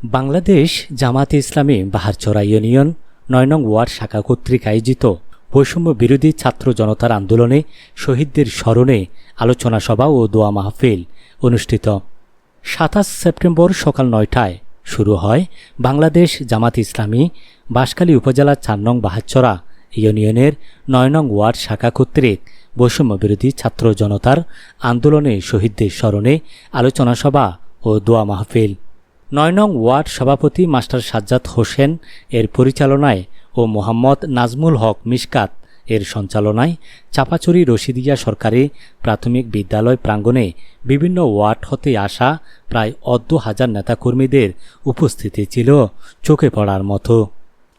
বাংলাদেশ জামাতে ইসলামী বাহারচরা ইউনিয়ন, নয় নং ওয়ার্ড শাখা কর্তৃক আয়োজিত বৈষম্য বিরোধী ছাত্র জনতার আন্দোলনে শহীদদের স্মরণে আলোচনা সভা ও দোয়া মাহফিল অনুষ্ঠিত। সাতাশ সেপ্টেম্বর সকাল নয়টায় শুরু হয় বাংলাদেশ জামাত ইসলামী বাঁশখালী উপজেলার চার নং বাহাচ্চরা ইউনিয়নের নয় নং ওয়ার্ড শাখা কর্তৃক বৈষম্য বিরোধী ছাত্র জনতার আন্দোলনে শহীদদের স্মরণে আলোচনা সভা ও দোয়া মাহফিল নয় নং ওয়ার্ড সভাপতি মাস্টার সাজ্জাদ হোসেন এর পরিচালনায় ও মোহাম্মদ নাজমুল হক মিশকাত এর সঞ্চালনায় চাপাচুরি রশিদিয়া সরকারি প্রাথমিক বিদ্যালয় প্রাঙ্গণে বিভিন্ন ওয়ার্ড হতে আসা প্রায় অর্ধ হাজার নেতাকর্মীদের উপস্থিতি ছিল চোখে পড়ার মতো।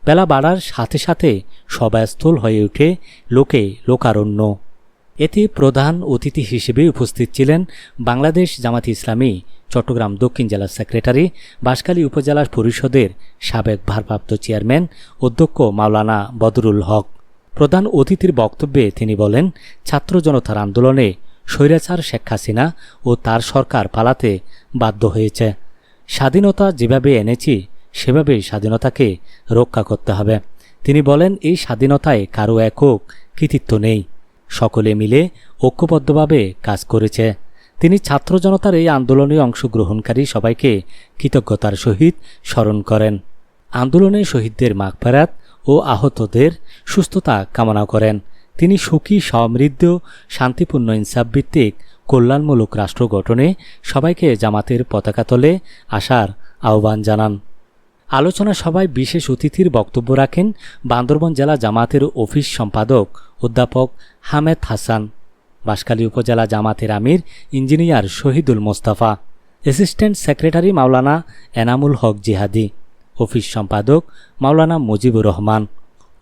বেলা বাড়ার সাথে সাথে সভাস্থল হয়ে ওঠে লোকে লোকারণ্য। এতে প্রধান অতিথি হিসেবে উপস্থিত ছিলেন বাংলাদেশ জামাত ইসলামী, চট্টগ্রাম দক্ষিণ জেলার সেক্রেটারি, বাঁশখালী উপজেলার পরিষদের সাবেক ভারপ্রাপ্ত চেয়ারম্যান অধ্যক্ষ মাওলানা বদরুল হক। প্রধান অতিথির বক্তব্যে তিনি বলেন, ছাত্র জনতার আন্দোলনে স্বৈরাচার শেখ হাসিনা ও তার সরকার পালাতে বাধ্য হয়েছে। স্বাধীনতা যেভাবে এনেছি, সেভাবেই স্বাধীনতাকে রক্ষা করতে হবে। তিনি বলেন, এই স্বাধীনতায় কারও একক কৃতিত্ব নেই। সকলে মিলে ঐক্যবদ্ধভাবে কাজ করেছে। তিনি ছাত্র জনতার এই আন্দোলনে অংশগ্রহণকারী সবাইকে কৃতজ্ঞতার সহিত স্মরণ করেন। আন্দোলনে শহীদদের মাগফেরাত ও আহতদের সুস্থতা কামনা করেন। তিনি সুখী, সমৃদ্ধ, শান্তিপূর্ণ ইনসাফভিত্তিক কল্যাণমূলক রাষ্ট্র গঠনে সবাইকে জামাতের পতাকা তলে আসার আহ্বান জানান। আলোচনা সভায় বিশেষ অতিথির বক্তব্য রাখেন বান্দরবন জেলা জামাতের অফিস সম্পাদক অধ্যাপক হামেদ হাসান বাঁশখালী উপজেলা জামাতের আমির engineer Shahidul Mostafa, assistant secretary Maulana Enamul Haque Jihadi, office সম্পাদক মাওলানা মুজিবুর রহমান,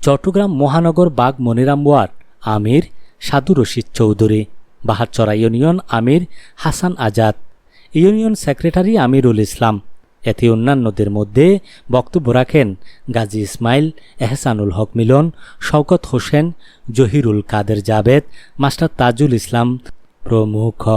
চট্টগ্রাম মহানগর বাগ মনিরাম ওয়ার্ড আমির সাদু রশিদ চৌধুরী বাহারচরা ইউনিয়ন আমির হাসান আজাদ, ইউনিয়ন সেক্রেটারি আমিরুল ইসলাম এতে অন্যান্যদের মধ্যে বক্তব্য রাখেন গাজী ইসমাইল এহসানুল হক মিলন, শওকত হোসেন, জহিরুল কাদের জাবেদ, মাস্টার তাজুল ইসলাম প্রমুখ।